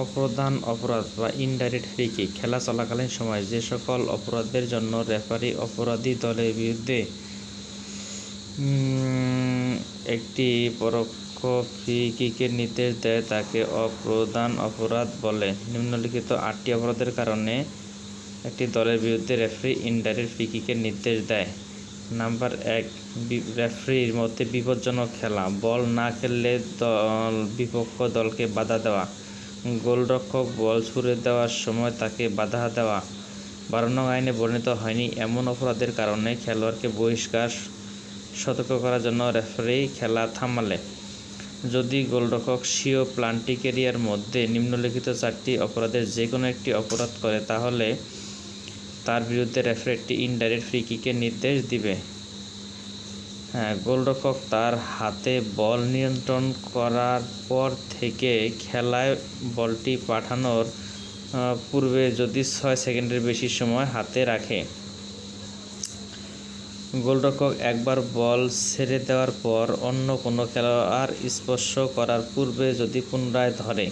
অপ্রধান অপরাধ বা indirect free kick খেলা চলাকালীন সময় যে সকল অপরাধের জন্য রেফারি অপরাধী দলের বিরুদ্ধে একটি পরোক্ষ ফ্রি কিকের নির্দেশ দেয় তাকে অপ্রধান অপরাধ বলে। নিম্নলিখিত আটটি অপরাধের কারণে একটি দলের বিরুদ্ধে রেফারি ইনডাইরেক্ট ফ্রি কিকের নির্দেশ দেয়। নাম্বার এক রেফারির মধ্যে বিপজ্জনক খেলা। বল না খেললে দল, বিপক্ষ দলকে বাধা দেওয়া। গোলরক্ষক বল ছুড়ে দেওয়ার সময় তাকে বাধা দেওয়া। বারো আইনে বর্ণিত হয়নি এমন অপরাধের কারণে খেলোয়াড়কে বহিষ্কার সতর্ক করার জন্য রেফারি খেলা থামালে। যদি গোলরক্ষক স্বীয় প্লান্টিক এরিয়ার মধ্যে নিম্নলিখিত চারটি অপরাধের যে কোনো একটি অপরাধ করে, তাহলে তার বিরুদ্ধে রেফারি একটি ইনডাইরেক্ট ফ্রি কিকের নির্দেশ দিবে। হ্যাঁ গোলরক্ষক তার হাতে বল নিয়ন্ত্রণ করার পর থেকে খেলায় বলটি পাঠানোর পূর্বে যদি ছয় সেকেন্ডের বেশি সময় হাতে রাখে। গোলরক্ষক একবার বল ছেড়ে দেওয়ার পর অন্য কোনো খেলোয়াড় স্পর্শ করার পূর্বে যদি পুনরায় ধরে।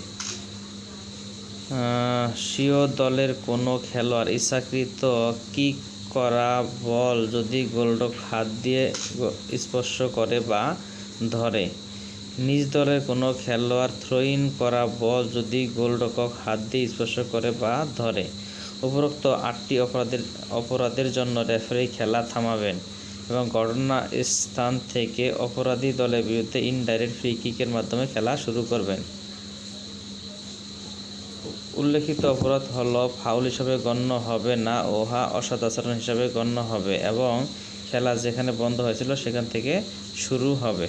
স্বীয় দলের কোনো খেলোয়াড় ইচ্ছাকৃত কিক করা বল যদি গোলরক্ষক হাত দিয়ে স্পর্শ করে বা ধরে? নিজ দলের কোনো খেলোয়াড় থ্রোইন করা বল যদি গোলরক্ষক হাত দিয়ে স্পর্শ করে বা ধরে? উপরোক্ত আটটি অপরাধের অপরাধের জন্য রেফারি খেলা থামাবেন এবং ঘটনা স্থান থেকে অপরাধী দলের বিরুদ্ধে ইনডাইরেক্ট ফ্রি কিকের মাধ্যমে খেলা শুরু করবেন। উল্লেখিত অপরাধ হল ফাউল হিসাবে গণ্য হবে না, উহা অসদাচরণ হিসাবে গণ্য হবে এবং খেলা যেখানে বন্ধ হয়েছিল সেখান থেকে শুরু হবে।